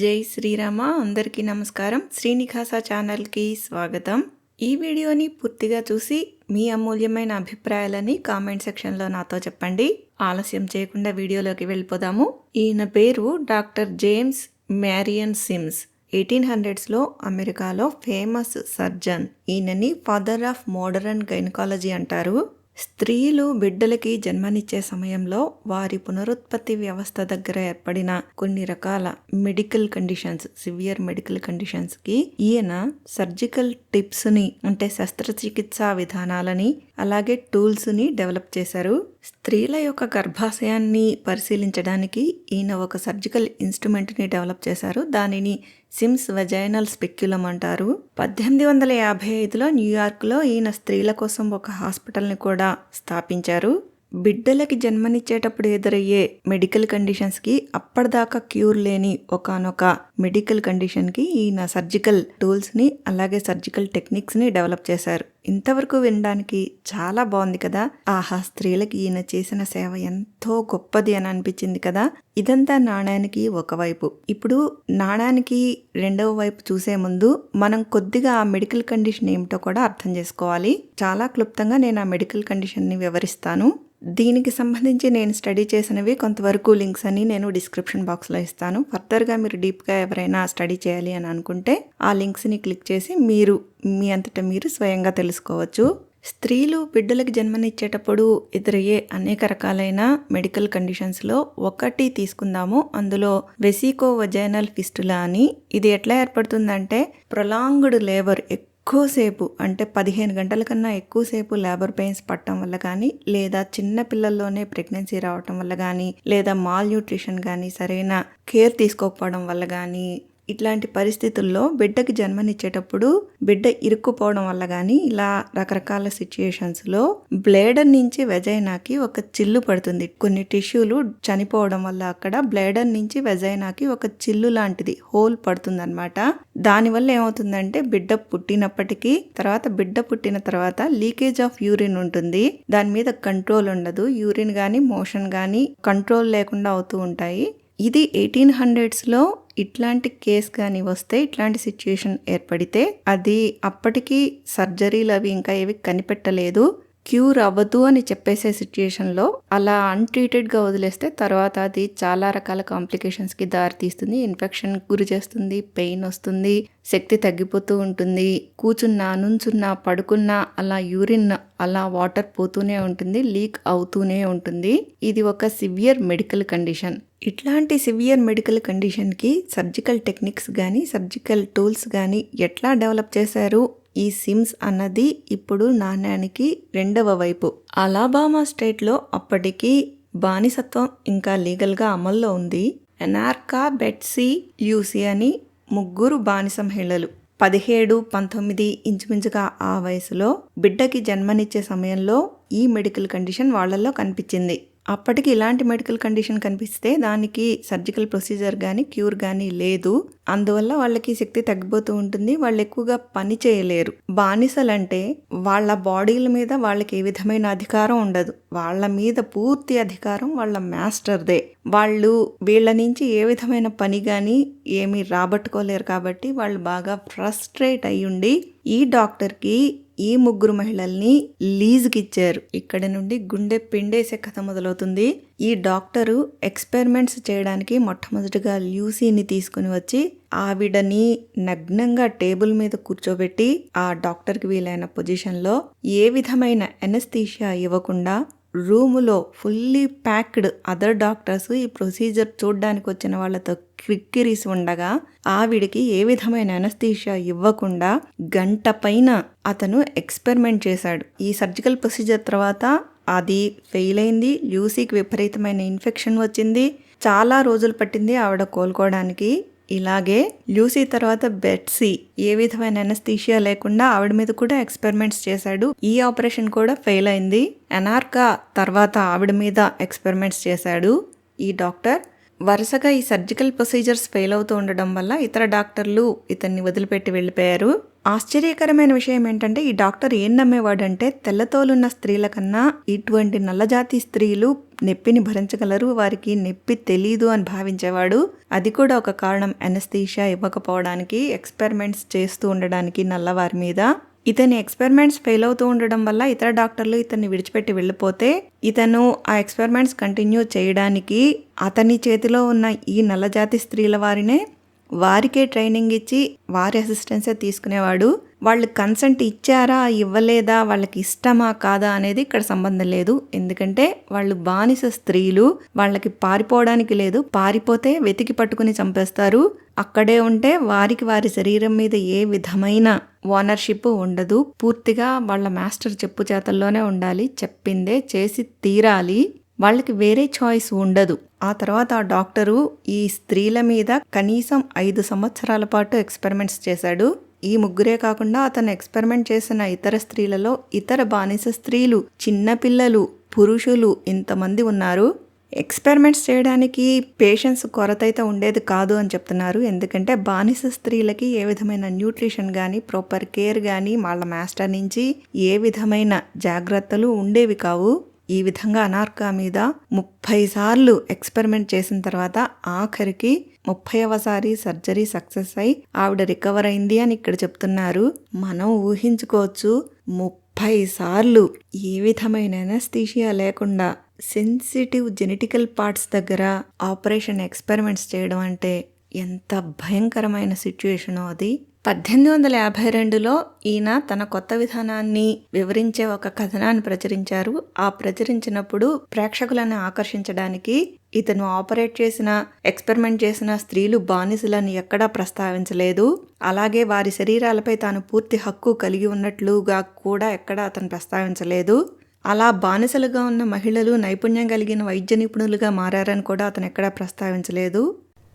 జై శ్రీరామ అందరికీ నమస్కారం. శ్రీనివాస ఛానల్కి స్వాగతం. ఈ వీడియోని పూర్తిగా చూసి మీ అమూల్యమైన అభిప్రాయాలని కామెంట్ సెక్షన్లో నాతో చెప్పండి. ఆలస్యం చేయకుండా వీడియోలోకి వెళ్ళిపోదాము. ఈయన పేరు doctor James Marion Sims eighteen హండ్రెడ్స్లో అమెరికాలో ఫేమస్ సర్జన్. ఈయనని ఫాదర్ ఆఫ్ మోడర్న్ గైనకాలజీ అంటారు. స్త్రీలు బిడ్డలకి జన్మనిచ్చే సమయంలో వారి పునరుత్పత్తి వ్యవస్థ దగ్గర ఏర్పడిన కొన్ని రకాల మెడికల్ కండిషన్స్ సివియర్ మెడికల్ కండిషన్స్కి ఈయన సర్జికల్ టిప్స్ని అంటే శస్త్రచికిత్సా విధానాలని అలాగే టూల్స్ని డెవలప్ చేశారు. స్త్రీల యొక్క గర్భాశయాన్ని పరిశీలించడానికి ఈయన ఒక సర్జికల్ ఇన్స్ట్రుమెంట్ని డెవలప్ చేశారు. దానిని సిమ్స్ వెజైనల్ స్పెక్యులం అంటారు. పద్దెనిమిది వందల యాభై ఐదులో న్యూయార్క్లో ఈయన స్త్రీల కోసం ఒక హాస్పిటల్ని కూడా స్థాపించారు. బిడ్డలకి జన్మనిచ్చేటప్పుడు ఎదురయ్యే మెడికల్ కండిషన్స్కి అప్పటిదాకా క్యూర్ లేని ఒకనొక మెడికల్ కండిషన్కి ఈయన సర్జికల్ టూల్స్ని అలాగే సర్జికల్ టెక్నిక్స్ని డెవలప్ చేశారు. ఇంతవరకు వినడానికి చాలా బాగుంది కదా. ఆహా స్త్రీలకి ఈయన చేసిన సేవ ఎంతో గొప్పది అని అనిపించింది కదా. ఇదంతా నాణ్యానికి ఒకవైపు ఇప్పుడు నాణ్యానికి రెండవ వైపు చూసే ముందు మనం కొద్దిగా ఆ మెడికల్ కండిషన్ ఏమిటో కూడా అర్థం చేసుకోవాలి. చాలా క్లుప్తంగా నేను ఆ మెడికల్ కండిషన్ని వివరిస్తాను. దీనికి సంబంధించి నేను స్టడీ చేసినవి కొంతవరకు లింక్స్ అని నేను డిస్క్రిప్షన్ బాక్స్లో ఇస్తాను. ఫర్దర్గా మీరు డీప్గా ఎవరైనా స్టడీ చేయాలి అని అనుకుంటే ఆ లింక్స్ని క్లిక్ చేసి మీరు మీ అంతటా మీరు స్వయంగా తెలుసుకోవచ్చు. స్త్రీలు బిడ్డలకు జన్మనిచ్చేటప్పుడు ఎదురయ్యే అనేక రకాలైన మెడికల్ కండిషన్స్లో ఒకటి తీసుకుందాము. అందులో వెసికో వజైనల్ ఫిస్టులా అని. ఇది ఎట్లా ఏర్పడుతుందంటే ప్రొలాంగ్డ్ లేబర్ ఎక్కువసేపు అంటే పదిహేను గంటల కన్నా ఎక్కువసేపు లేబర్ పెయిన్స్ పట్టడం వల్ల కానీ లేదా చిన్న పిల్లల్లోనే ప్రెగ్నెన్సీ రావటం వల్ల కానీ లేదా మాల్ న్యూట్రిషన్ కానీ సరైన కేర్ తీసుకోకపోవడం వల్ల కానీ ఇట్లాంటి పరిస్థితుల్లో బిడ్డకి జన్మనిచ్చేటప్పుడు బిడ్డ ఇరుక్కుపోవడం వల్ల కానీ ఇలా రకరకాల సిచ్యుయేషన్స్లో బ్లేడర్ నుంచి వెజైనాకి ఒక చిల్లు పడుతుంది. కొన్ని టిష్యూలు చనిపోవడం వల్ల అక్కడ బ్లేడర్ నుంచి వెజైనాకి ఒక చిల్లు లాంటిది హోల్ పడుతుంది అనమాట దానివల్ల ఏమవుతుందంటే బిడ్డ పుట్టినప్పటికీ తర్వాత బిడ్డ పుట్టిన తర్వాత లీకేజ్ ఆఫ్ యూరిన్ ఉంటుంది. దాని మీద కంట్రోల్ ఉండదు. యూరిన్ కానీ మోషన్ కానీ కంట్రోల్ లేకుండా అవుతూ ఉంటాయి. ఇది ఎయిటీన్ హండ్రెడ్స్లో ఇట్లాంటి కేస్ కానీ వస్తే ఇట్లాంటి సిచ్యుయేషన్ ఏర్పడితే అది అప్పటికి సర్జరీలు అవి ఇంకా ఏవి కనిపెట్టలేదు. క్యూర్ అవ్వదు అని చెప్పేసే సిచ్యుయేషన్లో అలా అన్ట్రీటెడ్గా వదిలేస్తే తర్వాత అది చాలా రకాల కాంప్లికేషన్స్కి దారితీస్తుంది. ఇన్ఫెక్షన్ గురి చేస్తుంది పెయిన్ వస్తుంది శక్తి తగ్గిపోతూ ఉంటుంది. కూచున్నా నుంచున్నా పడుకున్నా అలా యూరిన్ అలా వాటర్ పోతూనే ఉంటుంది లీక్ అవుతూనే ఉంటుంది. ఇది ఒక సివియర్ మెడికల్ కండిషన్. ఇట్లాంటి సివియర్ మెడికల్ కండిషన్కి సర్జికల్ టెక్నిక్స్ కానీ సర్జికల్ టూల్స్ కానీ ఎట్లా డెవలప్ చేశారు? ఈ సిమ్స్ అన్నది ఇప్పుడు నాణ్యానికి రెండవ వైపు. అలాబామా స్టేట్లో అప్పటికి బానిసత్వం ఇంకా లీగల్గా అమల్లో ఉంది. ఎనార్కా బెట్సీ యూసి అని ముగ్గురు బానిస మహిళలు. పదిహేడు పంతొమ్మిది ఇంచుమించుగా ఆ వయసులో బిడ్డకి జన్మనిచ్చే సమయంలో ఈ మెడికల్ కండిషన్ వాళ్ళల్లో కనిపించింది. అప్పటికి ఇలాంటి మెడికల్ కండిషన్ కనిపిస్తే దానికి సర్జికల్ ప్రొసీజర్ కానీ క్యూర్ కానీ లేదు. అందువల్ల వాళ్ళకి శక్తి తగ్గిపోతూ ఉంటుంది. వాళ్ళు ఎక్కువగా పని చేయలేరు. బానిసలంటే వాళ్ళ బాడీల మీద వాళ్ళకి ఏ విధమైన అధికారం ఉండదు. వాళ్ళ మీద పూర్తి అధికారం వాళ్ళ మాస్టర్దే. వాళ్ళు వీళ్ళ నుంచి ఏ విధమైన పని కానీ ఏమీ రాబట్టుకోలేరు కాబట్టి వాళ్ళు బాగా ఫ్రస్ట్రేట్ అయ్యుండి ఈ డాక్టర్కి ఈ ముగ్గురు మహిళల్ని లీజ్కి ఇచ్చారు ఇక్కడ నుండి గుండె పిండేసే కథ మొదలవుతుంది. ఈ డాక్టరు ఎక్స్పెరిమెంట్స్ చేయడానికి మొట్టమొదటిగా ల్యూసీని తీసుకుని వచ్చి ఆవిడని నగ్నంగా టేబుల్ మీద కూర్చోబెట్టి ఆ డాక్టర్కి వీలైన పొజిషన్లో ఏ విధమైన ఎనస్థీషియా ఇవ్వకుండా రూములో ఫుల్లీ ప్యాక్డ్ అదర్ డాక్టర్స్ ఈ ప్రొసీజర్ చూడడానికి వచ్చిన వాళ్ళతో క్రిక్కిరిసి ఉండగా ఆవిడికి ఏ విధమైన అనస్థీషియా ఇవ్వకుండా గంట పైన అతను ఎక్స్పెరిమెంట్ చేశాడు. ఈ సర్జికల్ ప్రొసీజర్ తర్వాత అది ఫెయిల్ అయింది లూసీకి విపరీతమైన ఇన్ఫెక్షన్ వచ్చింది. చాలా రోజులు పట్టింది ఆవిడ కోలుకోవడానికి. ఇలాగే లూసీ తర్వాత బెట్సీ ఏ విధమైన అనస్థీషియా లేకుండా ఆవిడ మీద కూడా ఎక్స్పెరిమెంట్స్ చేశాడు. ఈ ఆపరేషన్ కూడా ఫెయిల్ అయింది. ఎనార్కా తర్వాత ఆవిడ మీద ఎక్స్పెరిమెంట్స్ చేశాడు. ఈ డాక్టర్ వరుసగా ఈ సర్జికల్ ప్రొసీజర్స్ ఫెయిల్ అవుతూ ఉండడం వల్ల ఇతర డాక్టర్లు ఇతన్ని వదిలిపెట్టి వెళ్ళిపోయారు. ఆశ్చర్యకరమైన విషయం ఏంటంటే ఈ డాక్టర్ ఏం నమ్మేవాడంటే తెల్లతోలున్న స్త్రీల కన్నా ఇటువంటి నల్లజాతి స్త్రీలు నొప్పిని భరించగలరు వారికి నొప్పి తెలీదు అని భావించేవాడు. అది కూడా ఒక కారణం ఎనస్థీషియా ఇవ్వకపోవడానికి ఎక్స్పెరిమెంట్స్ చేస్తూ ఉండడానికి నల్లవారి మీద. ఇతని ఎక్స్పెరిమెంట్స్ ఫెయిల్ అవుతూ ఉండడం వల్ల ఇతర డాక్టర్లు ఇతన్ని విడిచిపెట్టి వెళ్ళిపోతే ఇతను ఆ ఎక్స్పెరిమెంట్స్ కంటిన్యూ చేయడానికి అతని చేతిలో ఉన్న ఈ నల్లజాతి స్త్రీల వారినే వారికే ట్రైనింగ్ ఇచ్చి వారి అసిస్టెన్సే తీసుకునేవాడు. వాళ్ళు కన్సెంట్ ఇచ్చారా ఇవ్వలేదా వాళ్ళకి ఇష్టమా కాదా అనేది ఇక్కడ సంబంధం లేదు. ఎందుకంటే వాళ్ళు బానిస స్త్రీలు వాళ్ళకి పారిపోవడానికి లేదు. పారిపోతే వెతికి పట్టుకుని చంపేస్తారు. అక్కడే ఉంటే వారికి వారి శరీరం మీద ఏ విధమైన ఓనర్షిప్ ఉండదు. పూర్తిగా వాళ్ళ మాస్టర్ చెప్పు చేతల్లోనే ఉండాలి. చెప్పిందే చేసి తీరాలి. వాళ్ళకి వేరే చాయిస్ ఉండదు. ఆ తర్వాత ఆ డాక్టరు ఈ స్త్రీల మీద కనీసం ఐదు సంవత్సరాల పాటు ఎక్స్పెరిమెంట్స్ చేశాడు. ఈ ముగ్గురే కాకుండా అతను ఎక్స్పెరిమెంట్ చేసిన ఇతర స్త్రీలలో ఇతర బానిస స్త్రీలు చిన్నపిల్లలు పురుషులు ఇంతమంది ఉన్నారు. ఎక్స్పెరిమెంట్స్ చేయడానికి పేషెన్స్ కొరత అయితే ఉండేది కాదు అని చెప్తున్నారు. ఎందుకంటే బానిస స్త్రీలకి ఏ విధమైన న్యూట్రిషన్ కానీ ప్రాపర్ కేర్ కానీ వాళ్ళ మాస్టర్ నుంచి ఏ విధమైన జాగ్రత్తలు ఉండేవి కావు. ఈ విధంగా అనార్కా మీద ముప్పై సార్లు ఎక్స్పెరిమెంట్ చేసిన తర్వాత ఆఖరికి ముప్పైవసారి సర్జరీ సక్సెస్ అయి ఆవిడ రికవర్ అయింది అని ఇక్కడ చెప్తున్నారు. మనం ఊహించుకోవచ్చు ముప్పై సార్లు ఏ విధమైన ఎనస్థీషియా లేకుండా సెన్సిటివ్ జెనెటికల్ పార్ట్స్ దగ్గర ఆపరేషన్ ఎక్స్పెరిమెంట్స్ చేయడం అంటే ఎంత భయంకరమైన సిచ్యుయేషనో అది. పద్దెనిమిది వందల యాభై రెండులో ఈయన తన కొత్త విధానాన్ని వివరించే ఒక కథనాన్ని ప్రచురించారు. ఆ ప్రచురించినప్పుడు ప్రేక్షకులను ఆకర్షించడానికి ఇతను ఆపరేట్ చేసిన ఎక్స్పెరిమెంట్ చేసిన స్త్రీలు బానిసలను ఎక్కడా ప్రస్తావించలేదు. అలాగే వారి శరీరాలపై తాను పూర్తి హక్కు కలిగి ఉన్నట్లుగా కూడా ఎక్కడా అతను ప్రస్తావించలేదు. అలా బానిసలుగా ఉన్న మహిళలు నైపుణ్యం కలిగిన వైద్య నిపుణులుగా మారారని కూడా అతను ఎక్కడా ప్రస్తావించలేదు.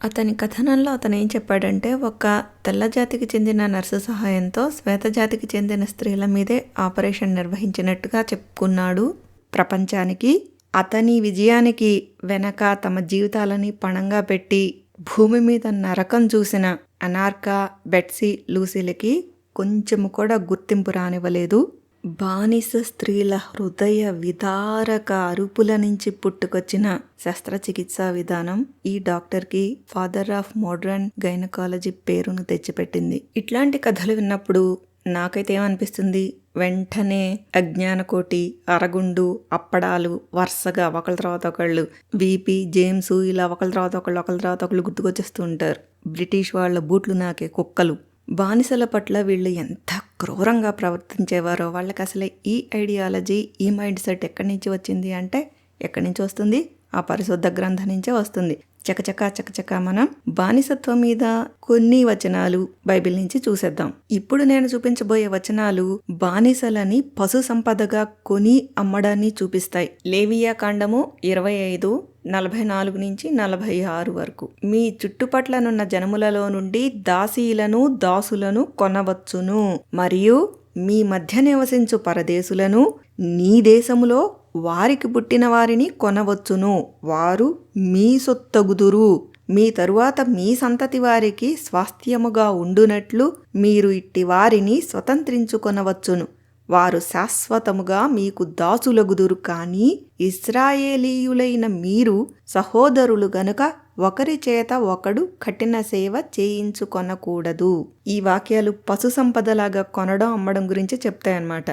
అతని కథనంలో అతను ఏం చెప్పాడంటే ఒక తెల్ల జాతికి చెందిన నర్సు సహాయంతో శ్వేత జాతికి చెందిన స్త్రీల మీదే ఆపరేషన్ నిర్వహించినట్టుగా చెప్పుకున్నాడు ప్రపంచానికి. అతని విజయానికి వెనక తమ జీవితాలని పణంగా పెట్టి భూమి మీద నరకం చూసిన అనార్కా బెట్సీ లూసీలకి కొంచెము కూడా గుర్తింపు రానివ్వలేదు. బానిస స్త్రీల హృదయ విదారక అరుపుల నుంచి పుట్టుకొచ్చిన శస్త్రచికిత్సా విధానం ఈ డాక్టర్కి ఫాదర్ ఆఫ్ మోడ్రన్ గైనకాలజీ పేరును తెచ్చిపెట్టింది. ఇట్లాంటి కథలు విన్నప్పుడు నాకైతే ఏమనిపిస్తుంది? వెంటనే అజ్ఞానకోటి అరగుండు అప్పడాలు వరుసగా ఒకళ్ళ తర్వాత ఒకళ్ళు బీపీ జేమ్స్ ఇలా ఒకళ్ళ తర్వాత ఒకళ్ళు ఒకళ్ళ తర్వాత ఒకళ్ళు గుర్తుకొచ్చేస్తూ ఉంటారు. బ్రిటిష్ వాళ్ళ బూట్లు నాకే కుక్కలు. బానిసల పట్ల వీళ్ళు ఎంత క్రూరంగా ప్రవర్తించేవారో వాళ్ళకి అసలు ఈ ఐడియాలజీ ఈ మైండ్ సెట్ ఎక్కడి నుంచి వచ్చింది అంటే ఎక్కడి నుంచి వస్తుంది? ఆ పరిశుద్ధ గ్రంథం నుంచే వస్తుంది. చకచక చకచక మనం బానిసత్వం మీద కొన్ని వచనాలు బైబిల్ నుంచి చూసేద్దాం. ఇప్పుడు నేను చూపించబోయే వచనాలు బానిసలని పశు సంపదగా కొని అమ్మడాన్ని చూపిస్తాయి. లేవియా కాండము ఇరవై ఐదు నలభై నాలుగు నుంచి నలభై ఆరు వరకు. మీ చుట్టుపట్లనున్న జనములలో నుండి దాసీలను దాసులను కొనవచ్చును. మరియు మీ మధ్య నివసించు పరదేశులను నీ దేశములో వారికి పుట్టిన వారిని కొనవచ్చును. వారు మీ సొత్తగుదురు. మీ తరువాత మీ సంతతి వారికి స్వాస్థ్యముగా ఉండునట్లు మీరు ఇట్టి వారిని స్వతంత్రించుకొనవచ్చును. వారు శాశ్వతముగా మీకు దాసులగుదురు కానీ ఇస్రాయేలీయులైన మీరు సహోదరులు గనుక ఒకరి చేత ఒకడు కఠిన సేవ చేయించుకొనకూడదు. ఈ వాక్యాలు పశు సంపదలాగా కొనడం అమ్మడం గురించి చెప్తాయన్నమాట.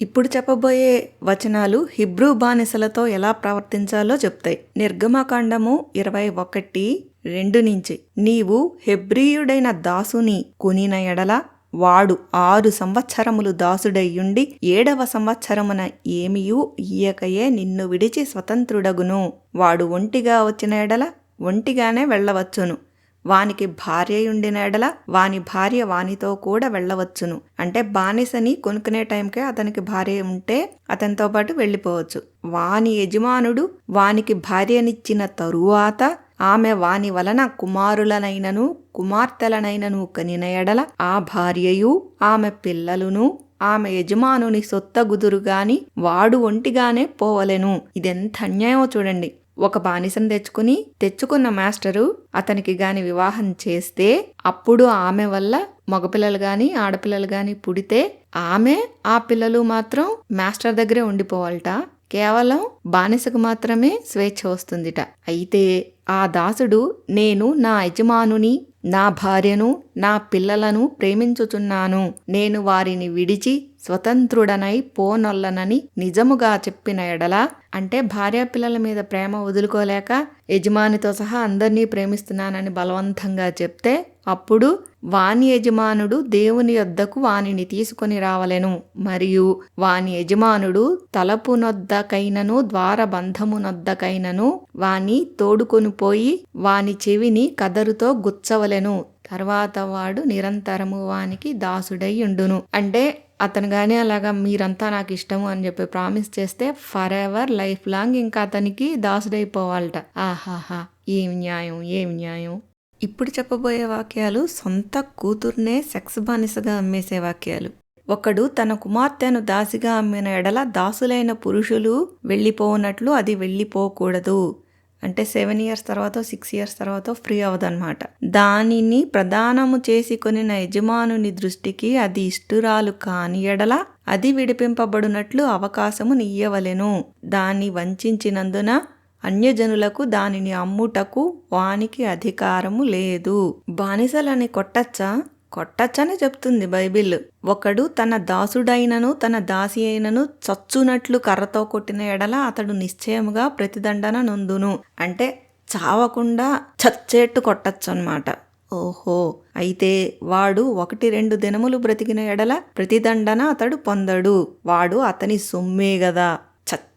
ఇప్పుడు చెప్పబోయే వచనాలు హిబ్రూ బానిసలతో ఎలా ప్రవర్తించాలో చెప్తాయి. నిర్గమకాండము ఇరవై ఒకటి రెండు నుంచి నీవు హెబ్రియుడైన దాసుని కొనిన ఎడల వాడు ఆరు సంవత్సరములు దాసుడయ్యుండి ఏడవ సంవత్సరమున ఏమియూ ఇయ్యకయే నిన్ను విడిచి స్వతంత్రుడగును. వాడు ఒంటిగా వచ్చిన ఎడల ఒంటిగానే వెళ్ళవచ్చును. వానికి భార్య ఉండిన ఎడల వాని భార్య వానితో కూడా వెళ్ళవచ్చును. అంటే బానిసని కొనుక్కునే టైంకే అతనికి భార్య ఉంటే అతనితో పాటు వెళ్ళిపోవచ్చు. వాని యజమానుడు వానికి భార్యనిచ్చిన తరువాత ఆమె వాని వలన కుమారులనైనను కుమార్తెలనైనను కనిన ఎడల ఆ భార్యయు ఆమె పిల్లలును ఆమె యజమానుని సొత్తగుదురుగాని వాడు ఒంటిగానే పోవలెను. ఇదెంత అన్యాయమో చూడండి. ఒక బానిసను తెచ్చుకుని తెచ్చుకున్న మాస్టరు అతనికి గాని వివాహం చేస్తే అప్పుడు ఆమె వల్ల మగపిల్లలు గాని ఆడపిల్లలు గాని పుడితే ఆమె ఆ పిల్లలు మాత్రం మాస్టర్ దగ్గరే ఉండిపోవాలట. కేవలం బానిసకు మాత్రమే స్వేచ్ఛ వస్తుందిట. అయితే ఆ దాసుడు నేను నా యజమానుని నా భార్యను నా పిల్లలను ప్రేమించుచున్నాను. నేను వారిని విడిచి స్వతంత్రుడనై పోనొల్లనని నిజముగా చెప్పిన ఎడల అంటే భార్య పిల్లల మీద ప్రేమ వదులుకోలేక యజమానితో సహా అందరినీ ప్రేమిస్తున్నానని బలవంతంగా చెప్తే అప్పుడు వాని యజమానుడు దేవుని యొద్దకు వానిని తీసుకొని రావలెను. మరియు వాని యజమానుడు తలపునొద్దకైనను ద్వారబంధమునొద్దకైనను వాని తోడుకొని పోయి వాని చెవిని కదరుతో గుచ్చవలెను. తర్వాత వాడు నిరంతరము వానికి దాసుడై ఉండును. అంటే అతను కానీ అలాగా మీరంతా నాకు ఇష్టము అని చెప్పి ప్రామిస్ చేస్తే ఫర్ ఎవర్ లైఫ్ లాంగ్ ఇంకా అతనికి దాసుడైపోవాలట. ఆహాహా ఏం న్యాయం ఏం న్యాయం. ఇప్పుడు చెప్పబోయే వాక్యాలు సొంత కూతుర్నే సెక్స్ బానిసగా అమ్మేసే వాక్యాలు. ఒకడు తన కుమార్తెను దాసిగా అమ్మిన ఎడల దాసులైన పురుషులు వెళ్ళిపోనట్లు అది వెళ్ళిపోకూడదు. అంటే సెవెన్ ఇయర్స్ తర్వాత సిక్స్ ఇయర్స్ తర్వాత ఫ్రీ అవ్వదన్నమాట. దానిని ప్రదానము చేసి కొనిన యజమానుని దృష్టికి అది ఇష్టురాలు కాని ఎడల అది విడిపింపబడినట్లు అవకాశము నీయవలెను. దాన్ని వంచినందున అన్యజనులకు దానిని అమ్ముటకు వానికి అధికారము లేదు. బానిసలని కొట్టచ్చా? కొట్టచ్చని చెప్తుంది బైబిల్. ఒకడు తన దాసుడైనను తన దాసి అయినను చచ్చునట్లు కర్రతో కొట్టిన ఎడల అతడు నిశ్చయముగా ప్రతిదండన నొందును. అంటే చావకుండా చచ్చేట్టు కొట్టచ్చు అనమాట ఓహో! అయితే వాడు ఒకటి రెండు దినములు బ్రతికిన ఎడల ప్రతిదండన అతడు పొందడు. వాడు అతని సొమ్మే గదా.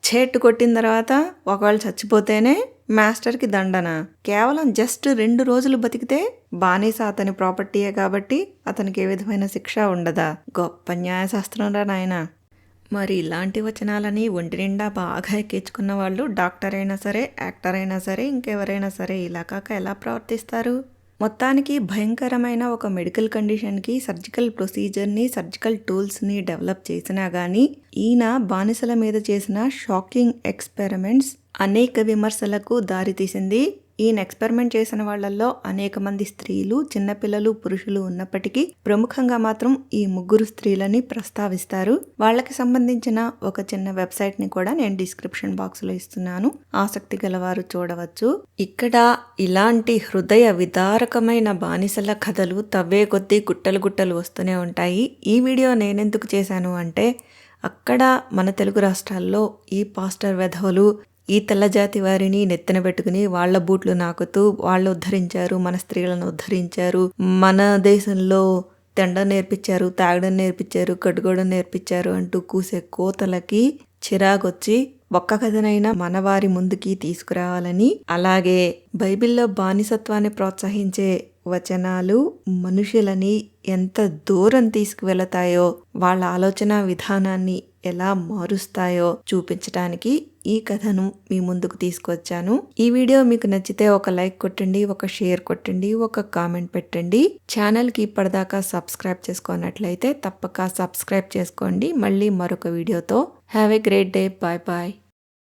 చేట్టు కొట్టిన తర్వాత ఒకవేళ చచ్చిపోతేనే మాస్టర్కి దండన. కేవలం జస్ట్ రెండు రోజులు బతికితే బానిస అతని ప్రాపర్టీయే కాబట్టి అతనికి ఏ విధమైన శిక్ష ఉండదా? గొప్ప న్యాయశాస్త్రం రా నాయన. మరి ఇలాంటి వచనాలని ఒంటి నిండా బాగా ఎక్కించుకున్న వాళ్ళు డాక్టర్ అయినా సరే యాక్టర్ అయినా సరే ఇంకెవరైనా సరే ఇలా కాక ఎలా ప్రవర్తిస్తారు? మొత్తానికి భయంకరమైన ఒక మెడికల్ కండిషన్కి సర్జికల్ ప్రొసీజర్ని సర్జికల్ టూల్స్ని డెవలప్ చేసినా కానీ ఈయన బానిసల మీద చేసిన షాకింగ్ ఎక్స్పెరిమెంట్స్ అనేక విమర్శలకు దారితీసింది. ఈయన ఎక్స్పెరిమెంట్ చేసిన వాళ్ళల్లో అనేక మంది స్త్రీలు చిన్నపిల్లలు పురుషులు ఉన్నప్పటికీ ప్రముఖంగా మాత్రం ఈ ముగ్గురు స్త్రీలని ప్రస్తావిస్తారు. వాళ్ళకి సంబంధించిన ఒక చిన్న వెబ్సైట్ని కూడా నేను డిస్క్రిప్షన్ బాక్స్లో ఇస్తున్నాను. ఆసక్తి గలవారు చూడవచ్చు. ఇక్కడ ఇలాంటి హృదయ విదారకమైన బానిసల కథలు తవ్వే కొద్దీ గుట్టలు గుట్టలు వస్తూనే ఉంటాయి. ఈ వీడియో నేనెందుకు చేశాను అంటే అక్కడ మన తెలుగు రాష్ట్రాల్లో ఈ పాస్టర్ వెధవలు ఈ తెల్లజాతి వారిని నెత్తిన పెట్టుకుని వాళ్ళ బూట్లు నాకుతూ వాళ్ళు ఉద్ధరించారు మన స్త్రీలను ఉద్ధరించారు మన దేశంలో తినడం నేర్పించారు తాగడం నేర్పించారు కట్టుకోవడం నేర్పించారు అంటూ కూసే కోతలకి చిరాకొచ్చి ఒక్క కథనైనా మనవారి ముందుకి తీసుకురావాలని అలాగే బైబిల్లో బానిసత్వాన్ని ప్రోత్సహించే వచనాలు మనుషులని ఎంత దూరం తీసుకువెళతాయో వాళ్ళ ఆలోచన విధానాన్ని ఎలా మారుస్తాయో చూపించడానికి ఈ కథను మీ ముందుకు తీసుకొచ్చాను. ఈ వీడియో మీకు నచ్చితే ఒక లైక్ కొట్టండి ఒక షేర్ కొట్టండి ఒక కామెంట్ పెట్టండి. ఛానల్కి ఇప్పటిదాకా సబ్స్క్రైబ్ చేసుకున్నట్లయితే తప్పక సబ్స్క్రైబ్ చేసుకోండి. మళ్ళీ మరొక వీడియోతో. Have a great day. Bye bye.